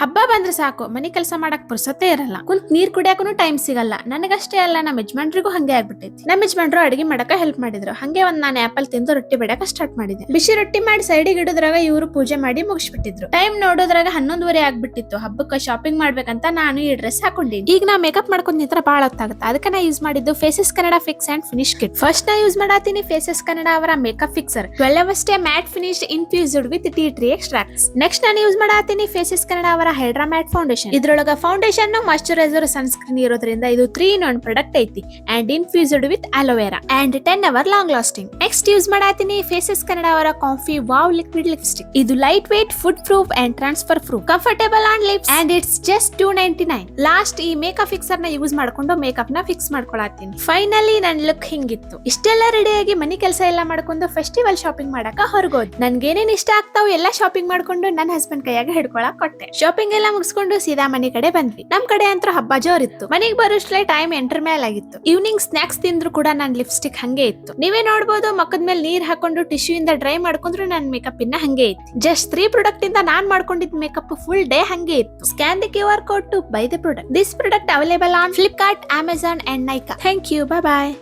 ಹಬ್ಬ ಬಂದ್ರೆ ಸಾಕು, ಮನೆ ಕೆಲಸ ಮಾಡಕ್ ಪುರ್ಸತ್ತೇ ಇರಲ್ಲ. ಕುಂತ್ ನೀರ್ ಕುಡಿಯಾಕನು ಟೈಮ್ ಸಿಗಲ್ಲ. ನನಗಷ್ಟೇ ಅಲ್ಲ ನಮ್ಮ ಯಜಮಾನ್ರಿಗೂ ಹಂಗೆ ಆಗ್ಬಿಟ್ಟೈತಿ. ನಮ್ಮ ಯಜಮಾನ್ರು ಅಡಿಗೆ ಮಾಡಕ ಹೆಲ್ಪ್ ಮಾಡಿದ್ರು. ಹಂಗೆ ಒಂದ್ ನಾನು ಆಪಲ್ ತಿಂದು ರೊಟ್ಟಿ ಬಿಡಕ ಸ್ಟಾರ್ಟ್ ಮಾಡಿದೆ. ಬಿಸಿ ರೊಟ್ಟಿ ಮಾಡಿ ಸೈಡಿಗೆ ಇಡೋದ್ರಾಗ ಇವರು ಪೂಜೆ ಮಾಡಿ ಮುಗಿಸ್ಬಿಟ್ಟಿದ್ರು. ಟೈಮ್ ನೋಡೋದ್ರಾಗ ಹನ್ನೊಂದುವರೆ ಆಗ್ಬಿಟ್ಟಿತ್ತು. ಹಬ್ಬಕ್ಕೆ ಶಾಪಿಂಗ್ ಮಾಡ್ಬೇಕಂತ ನಾನು ಈ ಡ್ರೆಸ್ ಹಾಕೊಂಡಿನಿ. ಈಗ ನಾ ಮೇಕಪ್ ಮಾಡ್ಕೊಂಡ್ ನಿಂತ್ರ ಬಾಳ ಹೊತ್ತಾಗುತ್ತೆ. ಅದಕ್ಕೆ ನಾ ಯೂಸ್ ಮಾಡಿದ್ದು Faces Canada fix and finish kit first ನಾ ಯೂಸ್ ಮಾಡಾತೀನಿ ಫೇಸಸ್ ಕನ್ನಡ ಅವರ makeup fixer twelve hour stay matte finish infused with tea tree extracts next ನಾನು ಯೂಸ್ ಮಾಡಾತೀನಿ ಫೇಸಸ್ ಕನ್ನಡ ಅವರ ಹೈಡ್ರಾ ಮ್ಯಾಟ್ ಫೌಂಡೇಶನ್ ಇದ್ರೊಳಗ ಫೌಂಡೇಶನ್ ಮಾಯಶ್ಚರೈಸರ್ ಸನ್ಸ್ಕ್ರೀನ್ ಇರೋದ್ರಿಂದ ಇದು three in one product ಐತಿ and infused with aloe vera and ten hour long lasting next use ಮಾಡಾತೀನಿ Faces Canada ಅವರ coffee wow liquid lipstick ಇದು light weight food proof and transfer proof comfortable on lips and it's just two ninety nine last ಈ makeup ಫಿಕ್ಸರ್ನ use ಮಾಡ್ಕೊಂಡು ಮೇಕಪ್ನ fix ಮಾಡ್ಕೊಳತ್ತೀನಿ finally ನನ್ look ಹಿಂಗಿತ್ತು. ಇಷ್ಟೆಲ್ಲ ರೆಡಿಯಾಗಿ ಮನಿ ಕೆಲಸ ಎಲ್ಲ ಮಾಡ್ಕೊಂಡು ಫೆಸ್ಟಿವಲ್ ಶಾಪಿಂಗ್ ಮಾಡಕ ಹೊರಗೋದ್. ನನ್ಗೇನೇನ್ ಇಷ್ಟ ಆಗ್ತಾವ್ ಎಲ್ಲ ಶಾಪಿಂಗ್ ಮಾಡ್ಕೊಂಡು ನನ್ನ ಹಸ್ಬೆಂಡ್ ಕೈಯಾಗ ಹಿಡ್ಕೊಳಕ್ ಕೊಟ್ಟೆ. ಶಾಪಿಂಗ್ ಎಲ್ಲ ಮುಗಿಸ್ಕೊಂಡು ಸೀದಾ ಮನೆ ಕಡೆ ಬಂದ್ವಿ. ನಮ್ ಕಡೆ ಅಂತೂ ಹಬ್ಬ ಜೋರಿತ್ತು. ಮನೆಗೆ ಬರೋಷ್ಟ್ಲೆ ಟೈಮ್ ಎಂಟರ್ ಮೇಲೆ ಆಗಿತ್ತು ಈವ್ನಿಂಗ್ ಸ್ನಾಕ್ಸ್ ತಿಂದ್ರು ಕೂಡ ನನ್ ಲಿಪ್ಸ್ಟಿಕ್ ಹಂಗೆ ಇತ್ತು. ನೀವೇ ನೋಡ್ಬೋದು ಮಕ್ಕದ ಮೇಲೆ ನೀರ್ ಹಾಕೊಂಡು ಟಿಶ್ಯೂ ಇಂದ ಡ್ರೈ ಮಾಡ್ಕೊಂಡ್ರು ನನ್ ಮೇಕಪ್ ಇನ್ನ ಹಂಗೆ ಇತ್ತು. ಜಸ್ಟ್ ತ್ರೀ ಪ್ರಾಡಕ್ಟ್ ಇಂದ ನಾನ್ ಮಾಡ್ಕೊಂಡಿದ್ ಮೇಕಪ್ ಫುಲ್ ಡೇ ಹಂಗೆ ಇತ್ತು. Scan the Q R code to buy the product this product available on Flipkart Amazon and Nykaa thank you bye bye